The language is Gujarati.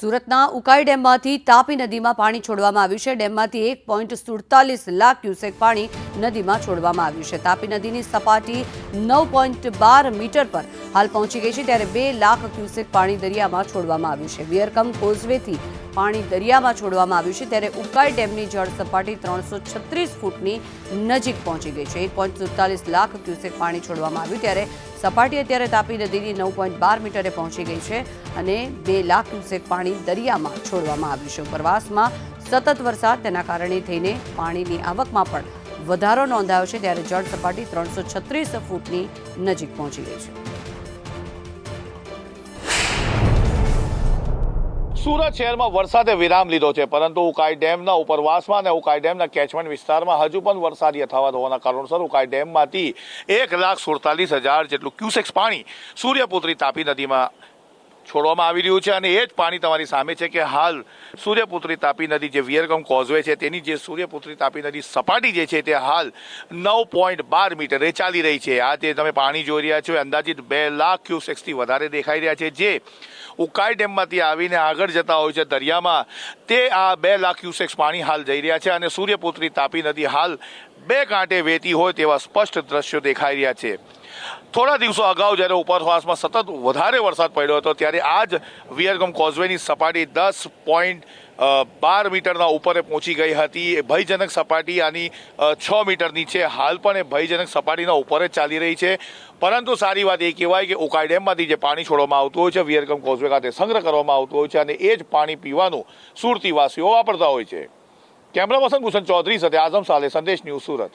સુરતના ઉકાઈ ડેમમાંથી તાપી નદીમાં પાણી છોડવામાં આવ્યું છે. ડેમમાંથી એક પોઈન્ટ સુડતાલીસ લાખ ક્યુસેક પાણી નદીમાં છોડવામાં આવ્યું છે. તાપી નદીની સપાટી નવ પોઈન્ટ બાર મીટર પર હાલ પહોંચી ગઈ છે, ત્યારે બે લાખ ક્યુસેક પાણી દરિયામાં છોડવામાં આવ્યું છે. વિયરકમ કોઝવેથી પાણી દરિયામાં છોડવામાં આવ્યું છે, ત્યારે ઉકાઈ ડેમની જળ સપાટી ત્રણસો છત્રીસ ફૂટની નજીક પહોંચી ગઈ છે. એક પોઈન્ટ સુડતાલીસ લાખ ક્યુસેક પાણી છોડવામાં આવ્યું, ત્યારે સપાટી અત્યારે તાપી નદીની નવ પોઈન્ટ બાર મીટરે પહોંચી ગઈ છે અને બે લાખ ક્યુસેક પાણી દરિયામાં છોડવામાં આવ્યું છે. ઉપરવાસમાં સતત વરસાદ, તેના કારણે થઈને પાણીની આવકમાં પણ વધારો નોંધાયો છે, ત્યારે જળ સપાટી ત્રણસો છત્રીસ ફૂટની નજીક પહોંચી ગઈ છે. સુરત શહેરમાં વરસાદે વિરામ લીધો છે, પરંતુ ઉકાઈ ડેમના ઉપરવાસમાં અને ઉકાઈ ડેમના કેચમેન્ટ વિસ્તારમાં હજુ પણ વરસાદ યથાવત હોવાના કારણોસર ઉકાઈ ડેમમાંથી એક લાખ સુડતાલીસ હજાર જેટલું ક્યુસેક્સ પાણી સૂર્યપુત્રી તાપી નદીમાં છોડવામાં આવી રહ્યું છે અને એ જ પાણી તમારી સામે છે કે હાલ સૂર્યપુત્રી તાપી નદી જે વિયરગમ કોઝવે છે, તેની જે સૂર્યપુત્રી તાપી નદી સપાટી જે છે, તે હાલ નવ પોઈન્ટ બાર મીટરે ચાલી રહી છે. આ તે તમે પાણી જોઈ રહ્યા છો અંદાજિત બે લાખ ક્યુસેક્સથી વધારે દેખાઈ રહ્યા છે. જે ઉકાઈ ડેમમાંથી આવીને આગળ જતા હોય છે દરિયામાં, તે આ બે લાખ ક્યુસેક્સ પાણી હાલ જઈ રહ્યા છે અને સૂર્યપુત્રી તાપી નદી હાલ બે કાંઠે વહેતી હોય તેવા સ્પષ્ટ દ્રશ્યો દેખાઈ રહ્યા છે. થોડા દિવસો અગાઉ જ્યારે ઉપરવાસમાં સતત વધારે વરસાદ પડ્યો હતો, ત્યારે આ જ વિયરગમ કોઝવેની સપાટી દસ પોઈન્ટ બાર મીટરના ઉપરે પહોંચી ગઈ હતી. એ ભયજનક સપાટી આની છ મીટરની છે હાલ પણ એ ભયજનક સપાટીના ઉપર જ ચાલી રહી છે. પરંતુ સારી વાત એ કહેવાય કે ઉકાઈ ડેમમાંથી જે પાણી છોડવામાં આવતું હોય છે વિયરગમ કોઝવે ખાતે સંગ્રહ કરવામાં આવતું હોય છે અને એ જ પાણી પીવાનું સુરતીવાસીઓ વાપરતા હોય છે. કેમેરા પર્સન ભૂષણ ચૌધરી સાથે આઝમ સાલે, સંદેશ ન્યૂઝ સુરત.